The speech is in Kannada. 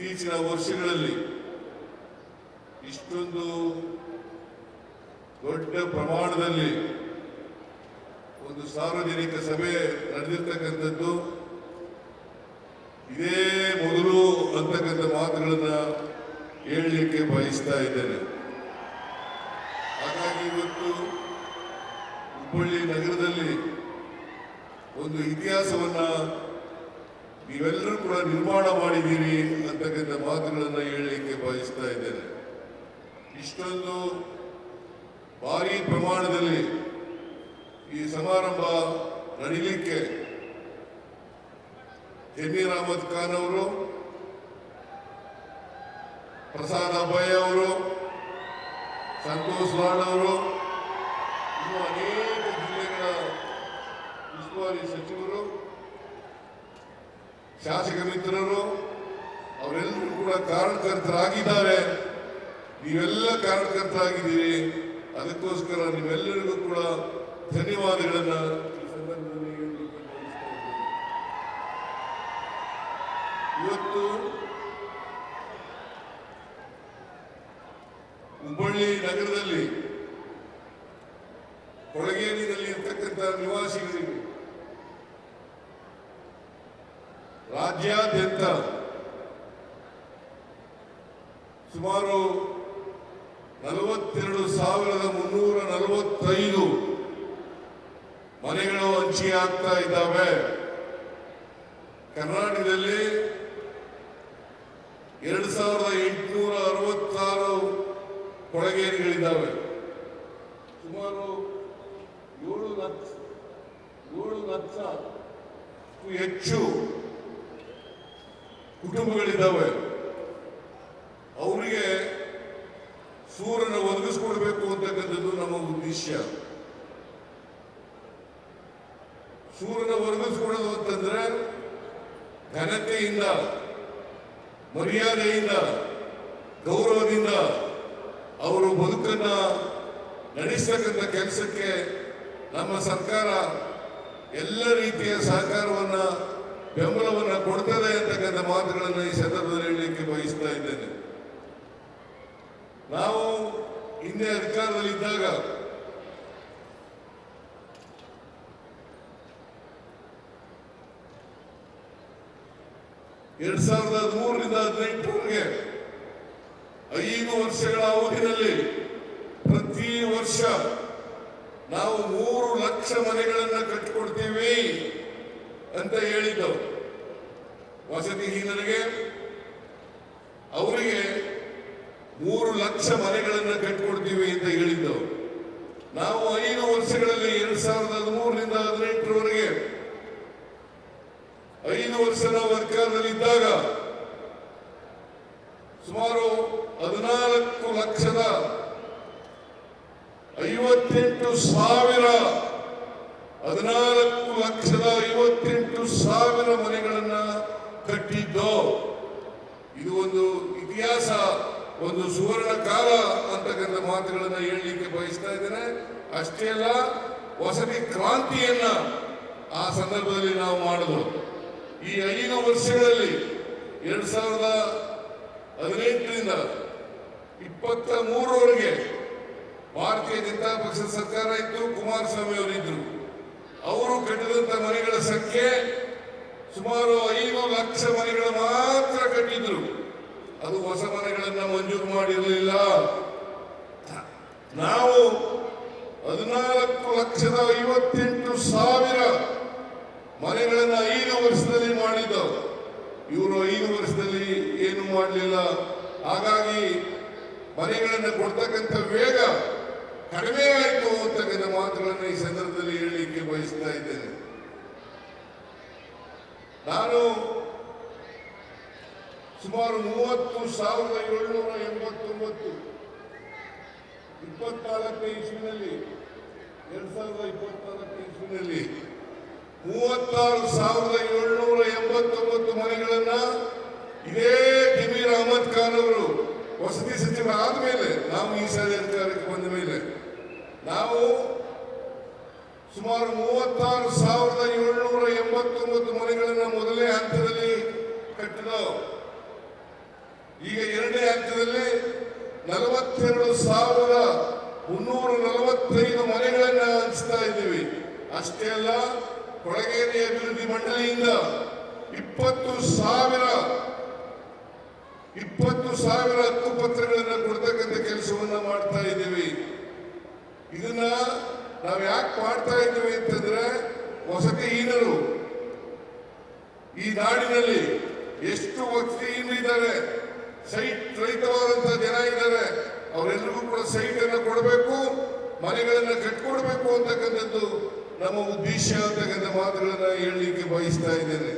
ಇತ್ತೀಚಿನ ವರ್ಷಗಳಲ್ಲಿ ಇಷ್ಟೊಂದು ದೊಡ್ಡ ಪ್ರಮಾಣದಲ್ಲಿ ಒಂದು ಸಾರ್ವಜನಿಕ ಸಭೆ ನಡೆದಿರ್ತಕ್ಕಂಥದ್ದು. ಇದೇ ಮೊದಲು ಅಂತಕ್ಕಂಥ ಮಾತುಗಳನ್ನ ಹೇಳಲಿಕ್ಕೆ ಬಯಸ್ತಾ ಇದ್ದೇನೆ. ಹಾಗಾಗಿ ಇವತ್ತು ಹುಬ್ಬಳ್ಳಿ ನಗರದಲ್ಲಿ ಒಂದು ಇತಿಹಾಸವನ್ನ ನೀವೆಲ್ಲರೂ ಕೂಡ ನಿರ್ಮಾಣ ಮಾಡಿದ್ದೀರಿ ಅಂತಕ್ಕಂಥ ಮಾತುಗಳನ್ನು ಹೇಳಲಿಕ್ಕೆ ಬಯಸ್ತಾ ಇದ್ದೇನೆ. ಇಷ್ಟೊಂದು ಭಾರಿ ಪ್ರಮಾಣದಲ್ಲಿ ಈ ಸಮಾರಂಭ ನಡೀಲಿಕ್ಕೆ ಜಮೀರ್ ಅಹಮದ್ ಖಾನ್ ಅವರು, ಪ್ರಸಾದ್ ಅಭಯ್ ಅವರು, ಸಂತೋಷ್ ಲಾಡ್ ಅವರು, ಇನ್ನೂ ಅನೇಕ ಶಾಸಕ ಮಿತ್ರರು, ಅವರೆಲ್ಲರೂ ಕೂಡ ಕಾರಣಕರ್ತರಾಗಿದ್ದಾರೆ ನೀವೆಲ್ಲ ಕಾರಣಕರ್ತರಾಗಿದ್ದೀರಿ ಅದಕ್ಕೋಸ್ಕರ ನೀವೆಲ್ಲರಿಗೂ ಕೂಡ ಧನ್ಯವಾದಗಳನ್ನು ಇವತ್ತು ಹುಬ್ಬಳ್ಳಿ ನಗರದಲ್ಲಿ ಕೊಳಗೇರಿನಲ್ಲಿ ಇರ್ತಕ್ಕಂಥ ನಿವಾಸಿಗಳಿಗೆ ರಾಜ್ಯಾದ್ಯಂತ ಸುಮಾರು ನಲವತ್ತೆರಡು ಸಾವಿರದ ಮುನ್ನೂರ ನಲವತ್ತೈದು ಮನೆಗಳು ಹಂಚಿ ಆಗ್ತಾ ಇದ್ದಾವೆ. ಕರ್ನಾಟಕದಲ್ಲಿ ಎರಡು ಸಾವಿರದ ಎಂಟುನೂರ ಅರವತ್ತಾರು ಕೊಳಗೇರಿಗಳಿದ್ದಾವೆ. ಸುಮಾರು ಏಳು ಲಕ್ಷ ಏಳು ಲಕ್ಷ ಹೆಚ್ಚು ಕುಟುಂಬಗಳಿದ್ದಾವೆ. ಅವರಿಗೆ ಸೂರ್ಯನ ಒದಗಿಸ್ಕೊಡ್ಬೇಕು ಅಂತಕ್ಕಂಥದ್ದು ನಮ್ಮ ಉದ್ದೇಶ. ಸೂರ್ಯನ ಒದಗಿಸ್ಕೊಡೋದು ಅಂತಂದ್ರೆ ಘನತೆಯಿಂದ, ಮರ್ಯಾದೆಯಿಂದ, ಗೌರವದಿಂದ ಅವರು ಬದುಕನ್ನ ನಡೆಸ್ತಕ್ಕಂಥ ಕೆಲಸಕ್ಕೆ ನಮ್ಮ ಸರ್ಕಾರ ಎಲ್ಲ ರೀತಿಯ ಸಹಕಾರವನ್ನ ಬೆಂಬಲವನ್ನ ಕೊಡ್ತದೆ ಅಂತಕ್ಕಂಥ ಮಾತುಗಳನ್ನು ಈ ಸಂದರ್ಭದಲ್ಲಿ ಹೇಳಲಿಕ್ಕೆ ಬಯಸ್ತಾ ಇದ್ದೇನೆ. ನಾವು ಹಿಂದೆ ಅಧಿಕಾರದಲ್ಲಿ ಇದ್ದಾಗ ಎರಡ್ ಸಾವಿರದ ಹದಿಮೂರರಿಂದ ಹದಿನೆಂಟರವರೆಗೆ ಐದು ವರ್ಷಗಳ ಅವಧಿನಲ್ಲಿ ಪ್ರತಿ ವರ್ಷ ನಾವು ಮೂರು ಲಕ್ಷ ಮನೆಗಳನ್ನ ಕಟ್ಟಿಕೊಡ್ತೀವಿ. ಅಂತ ಹೇಳಿದ್ದು ವಸತಿಹೀನರಿಗೆ ಅವರಿಗೆ ಮೂರು ಲಕ್ಷ ಮನೆಗಳನ್ನು ಕಟ್ಕೊಡ್ತೀವಿ ಅಂತ ಹೇಳಿದ್ದವು ನಾವು ಐದು ವರ್ಷಗಳಲ್ಲಿ ಎರಡ್ ಸಾವಿರದ ಹದಿಮೂರರಿಂದ ಹದಿನೆಂಟರವರೆಗೆ ಐದು ವರ್ಷ ನಾವು ಸರ್ಕಾರದಲ್ಲಿದ್ದಾಗ ಸುಮಾರು ಹದಿನಾಲ್ಕು ಲಕ್ಷದ ಐವತ್ತೆಂಟು ಸಾವಿರ ಹದಿನಾಲ್ಕು ಲಕ್ಷದ ಐವತ್ತೆಂಟು ಸಾವಿರ ಮನೆಗಳನ್ನ ಕಟ್ಟಿದ್ದು? ಇದು ಒಂದು ಇತಿಹಾಸ, ಒಂದು ಸುವರ್ಣ ಕಾಲ ಅಂತಕ್ಕಂಥ ಮಾತುಗಳನ್ನು ಹೇಳಲಿಕ್ಕೆ ಬಯಸ್ತಾ ಇದ್ದೇನೆ. ಅಷ್ಟೇ ಅಲ್ಲ, ವಸತಿ ಕ್ರಾಂತಿಯನ್ನ ಆ ಸಂದರ್ಭದಲ್ಲಿ ನಾವು ಮಾಡಿದ್ರು ಈ ಐದು ವರ್ಷಗಳಲ್ಲಿ ಎರಡ್ ಸಾವಿರದ ಹದಿನೆಂಟರಿಂದ ಇಪ್ಪತ್ತ ಮೂರವರೆಗೆ ಭಾರತೀಯ ಜನತಾ ಪಕ್ಷದ ಸರ್ಕಾರ ಇತ್ತು, ಕುಮಾರಸ್ವಾಮಿ ಅವರಿದ್ರು. ಅವರು ಕಟ್ಟಿದಂತ ಮನೆಗಳ ಸಂಖ್ಯೆ ಸುಮಾರು ಐದು ಲಕ್ಷ ಮನೆಗಳು ಮಾತ್ರ ಕಟ್ಟಿದ್ರು. ಅದು ಹೊಸ ಮನೆಗಳನ್ನ ಮಂಜೂರು ಮಾಡಿರಲಿಲ್ಲ. ನಾವು ಹದಿನಾಲ್ಕು ಲಕ್ಷದ ಐವತ್ತೆಂಟು ಸಾವಿರ ಮನೆಗಳನ್ನ ಐದು ವರ್ಷದಲ್ಲಿ ಮಾಡಿದ್ದವು. ಇವರು ಐದು ವರ್ಷದಲ್ಲಿ ಏನು ಮಾಡಲಿಲ್ಲ. ಹಾಗಾಗಿ ಮನೆಗಳನ್ನು ಕೊಡ್ತಕ್ಕಂಥ ವೇಗ ಕಡಿಮೆ ಆಯಿತು ಅಂತಕ್ಕಂಥ ಮಾತುಗಳನ್ನು ಈ ಸಂದರ್ಭದಲ್ಲಿ ಹೇಳಲಿಕ್ಕೆ ಬಯಸ್ತಾ ಇದ್ದೇನೆ. ನಾನು ಸುಮಾರು ಮೂವತ್ತು ಸಾವಿರದ ಏಳ್ನೂರ ಎಂಬತ್ತೊಂಬತ್ತು, ಇಪ್ಪತ್ನಾಲ್ಕನೇ ಇಸ್ವಿನಲ್ಲಿ, ಎರಡ್ ಸಾವಿರದ ಇಪ್ಪತ್ನಾಲ್ಕನೇ ಇಸ್ವಿನಲ್ಲಿ ಮೂವತ್ತಾರು ಸಾವಿರದ ಏಳ್ನೂರ ಎಂಬತ್ತೊಂಬತ್ತು ಮನೆಗಳನ್ನ ಇದೇ ಜಮೀರ್ ಅಹಮದ್ ಖಾನ್ ಅವರು ವಸತಿ ಸಚಿವ ಮೇಲೆ ನಾವು ಈ ಸಾರಿ ಅಧಿಕಾರಕ್ಕೆ ಬಂದ ಮೇಲೆ ನಾವು ಸುಮಾರು ಮೂವತ್ತಾರು ಸಾವಿರದ ಏಳ್ನೂರ ಎಂಬತ್ತೊಂಬತ್ತು ಮನೆಗಳನ್ನು ಮೊದಲನೇ ಹಂತದಲ್ಲಿ ಕಟ್ಟಿದ ಈಗ ಎರಡನೇ ಹಂತದಲ್ಲಿ ನಲವತ್ತೆರಡು ಸಾವಿರ ಮುನ್ನೂರ ನಲವತ್ತೈದು ಮನೆಗಳನ್ನು ಹಂಚ್ತಾ ಇದ್ದೀವಿ. ಅಷ್ಟೇ ಅಲ್ಲ, ಕೊಳಗೇರಿ ಅಭಿವೃದ್ಧಿ ಮಂಡಳಿಯಿಂದ ಇಪ್ಪತ್ತು ಸಾವಿರ, ಇಪ್ಪತ್ತು ಸಾವಿರ ಹತ್ತು ಪತ್ರಗಳನ್ನು ಕೊಡ್ತಕ್ಕಂಥ ಕೆಲಸವನ್ನ ಮಾಡ್ತಾ ಇದ್ದೀವಿ. ಇದನ್ನ ನಾವು ಯಾಕೆ ಮಾಡ್ತಾ ಇದ್ದೀವಿ ಅಂತಂದ್ರೆ ವಸತಿಹೀನರು ಈ ನಾಡಿನಲ್ಲಿ ಎಷ್ಟು ವಸತಿಹೀನರಿದ್ದಾರೆ ಸೈಟ್ ರೈತವಾದಂತ ಜನ ಇದ್ದಾರೆ. ಅವರೆಲ್ಲರಿಗೂ ಕೂಡ ಸೈಟ್ ಅನ್ನು ಕೊಡಬೇಕು, ಮನೆಗಳನ್ನ ಕಟ್ಕೊಡ್ಬೇಕು ಅಂತಕ್ಕಂಥದ್ದು ನಮ್ಮ ಉದ್ದೇಶ ಅಂತಕ್ಕಂಥ ಮಾತುಗಳನ್ನ ಹೇಳಲಿಕ್ಕೆ ಬಯಸ್ತಾ ಇದ್ದೇನೆ.